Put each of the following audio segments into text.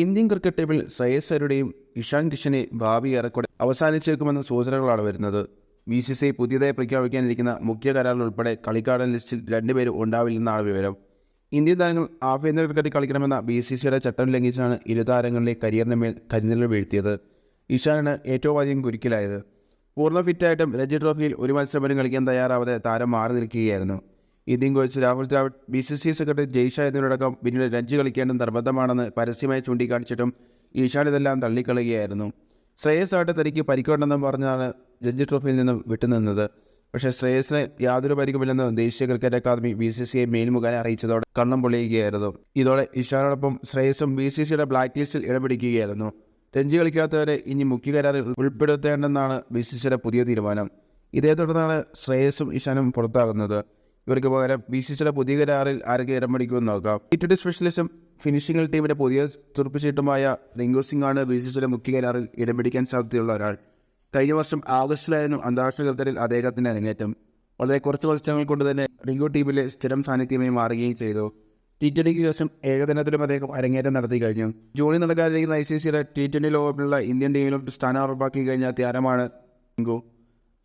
Indian cricket ടീമിൽ ശ്രേയസ് അരുടെയും ഇഷാൻ കിഷനെ ഭാവി ഏറെക്കുറെ അവസാനിച്ചേക്കുമെന്ന സൂചനകളാണ് വരുന്നത്. ബി സി സി പുതിയതായി പ്രഖ്യാപിക്കാനിരിക്കുന്ന മുഖ്യ കരാറിൽ ഉൾപ്പെടെ കളിക്കാരൻ ലിസ്റ്റിൽ രണ്ടുപേരും ഉണ്ടാവില്ലെന്നാണ് വിവരം. ഇന്ത്യൻ താരങ്ങൾ ആഭ്യന്തര ക്രിക്കറ്റ് കളിക്കണമെന്ന ബി സി സിയുടെ ചട്ടം ലംഘിച്ചാണ് ഇരു താരങ്ങളിലെ കരിയറിന് മേൽ കരിനിഴൽ വീഴ്ത്തിയത്. ഇഷാനാണ് ഏറ്റവും അധികം കുരുക്കിലായത്. പൂർണ ഫിറ്റായിട്ടും രഞ്ജി ട്രോഫിയിൽ ഒരു മത്സരം പോലും കളിക്കാൻ തയ്യാറാവാതെ താരം മാറി നിൽക്കുകയായിരുന്നു. Indian coach Rahul Dravid B C C secretary Jay Shah എന്നിവരടക്കം പിന്നീട് രഞ്ജി കളിക്കേണ്ടത് നിർബന്ധമാണെന്ന് പരസ്യമായി ചൂണ്ടിക്കാണിച്ചിട്ടും ഈശാൻ ഇതെല്ലാം തള്ളിക്കളയുകയായിരുന്നു. ശ്രേയസ് ആയിട്ട് തനിക്ക് പരിക്കുണ്ടെന്നും പറഞ്ഞാണ് രഞ്ജി ട്രോഫിയിൽ നിന്നും വിട്ടുനിന്നത്. പക്ഷേ ശ്രേയസിന് യാതൊരു പരിക്കുമില്ലെന്ന് ദേശീയ cricket academy B C C I മേൽമുഖാനെ അറിയിച്ചതോടെ കണ്ണം പൊളിയുകയായിരുന്നു. ഇതോടെ ഇഷാനോടൊപ്പം ശ്രേയസും ബി സി സിയുടെ ബ്ലാക്ക് ലിസ്റ്റിൽ ഇടം പിടിക്കുകയായിരുന്നു. രഞ്ജി കളിക്കാത്തവരെ ഇനി മുഖ്യ കരാറിൽ ഉൾപ്പെടുത്തേണ്ടെന്നാണ് ബി സി സിയുടെ പുതിയ തീരുമാനം. ഇതേ തുടർന്നാണ് ശ്രേയസും ഇഷാനും പുറത്താകുന്നത്. ഇവർക്ക് പകരം ബി സി സിയുടെ പുതിയ കരാറിൽ ആരൊക്കെ ഇടം പിടിക്കുമെന്ന് നോക്കാം. ഇറ്റഡി സ്പെഷ്യലിസം ഫിനിഷിംഗ് ടീമിന്റെ പുതിയ തുറപ്പിച്ചിട്ടുമായ റിങ്കു സിംഗ് ആണ് ബി സി സിയുടെ മുഖ്യ കരാറിൽ ഇടം പിടിക്കാൻ സാധ്യതയുള്ള ഒരാൾ. കഴിഞ്ഞ വർഷം ആഗസ്റ്റിലായിരുന്നു അന്താരാഷ്ട്ര ക്രിക്കറ്റിൽ അദ്ദേഹത്തിന്റെ അരങ്ങേറ്റം. വളരെ കുറച്ച് വർഷങ്ങൾ കൊണ്ട് തന്നെ റിങ്കു ടീമിലെ സ്ഥിരം സാന്നിധ്യമായി മാറുകയും ചെയ്തു. ടി ട്വന്റിക്ക് ശേഷം ഏകദിനത്തിലും അദ്ദേഹം അരങ്ങേറ്റം നടത്തി കഴിഞ്ഞു. ജൂണിൽ നടക്കാതിരിക്കുന്ന ഐ സി സിയുടെ ടി ട്വന്റി ലോകത്തിലുള്ള ഇന്ത്യൻ ടീമിലും സ്ഥാനം ഉറപ്പാക്കി കഴിഞ്ഞ താരമാണ് റിങ്കു.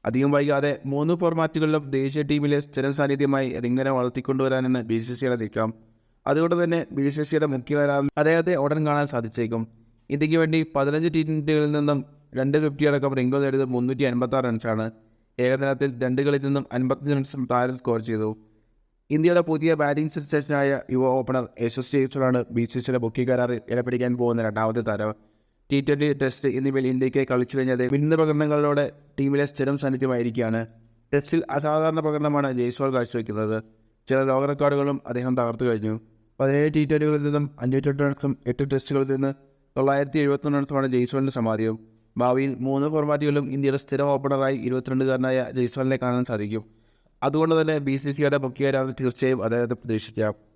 അധികം വൈകാതെ മൂന്ന് ഫോർമാറ്റുകളിലും ദേശീയ ടീമിലെ സ്ഥിരം സാന്നിധ്യമായി റിങ്കിനെ വളർത്തിക്കൊണ്ടുവരാനെന്ന് ബി സി സിയുടെ നീക്കം. അതുകൊണ്ട് തന്നെ ബി സി സിയുടെ മുഖ്യ കരാറിൽ അദ്ദേഹത്തെ ഉടൻ കാണാൻ സാധിച്ചേക്കും. ഇന്ത്യയ്ക്ക് വേണ്ടി പതിനഞ്ച് ടി ട്വന്റികളിൽ നിന്നും രണ്ട് ഫിഫ്റ്റി അടക്കം റിങ്കോ നേടിയത് മുന്നൂറ്റി അൻപത്തി ആറ് റൺസാണ് ഏകദിനത്തിൽ രണ്ട് കളിയിൽ നിന്നും അൻപത്തഞ്ച് റൺസും താരം സ്കോർ ചെയ്തു. ഇന്ത്യയുടെ പുതിയ ബാറ്റിംഗ് സെൻസേഷനായ യുവ ഓപ്പണർ യശസ് ജെയ്സണാണ് ബി സി സിയുടെ മുഖ്യ കരാറിൽ ഇടപിടിക്കാൻ പോകുന്ന രണ്ടാമത്തെ താരം. ടി ട്വന്റി ടെസ്റ്റ് എന്നിവയിൽ ഇന്ത്യയ്ക്ക് കളിച്ചു കഴിഞ്ഞത് വിരുന്ന പ്രകടനങ്ങളിലൂടെ ടീമിലെ സ്ഥിരം സാന്നിധ്യമായിരിക്കുകയാണ്. ടെസ്റ്റിൽ അസാധാരണ പ്രകടനമാണ് ജയ്സ്വാൾ കാഴ്ചവെക്കുന്നത്. ചില ലോക റെക്കോർഡുകളും അദ്ദേഹം തകർത്തു കഴിഞ്ഞു. പതിനേഴ് ടി ട്വന്റികളിൽ നിന്നും അഞ്ഞൂറ്റെട്ട് റൺസും എട്ട് ടെസ്റ്റുകളിൽ നിന്ന് തൊള്ളായിരത്തി എഴുപത്തൊന്ന് റൺസുമാണ് ജയ്സ്വാളിന്റെ സമാധിയും. ഭാവിയിൽ മൂന്ന് ഫോർമാറ്റുകളിലും ഇന്ത്യയുടെ സ്ഥിരം ഓപ്പണറായി ഇരുപത്തിരണ്ടുകാരനായ ജയ്സ്വാളിനെ കാണാൻ സാധിക്കും. അതുകൊണ്ട് തന്നെ ബി സി സിയുടെ മുഖ്യ തീർച്ചയായും അദ്ദേഹത്തെ പ്രതീക്ഷിക്കാം.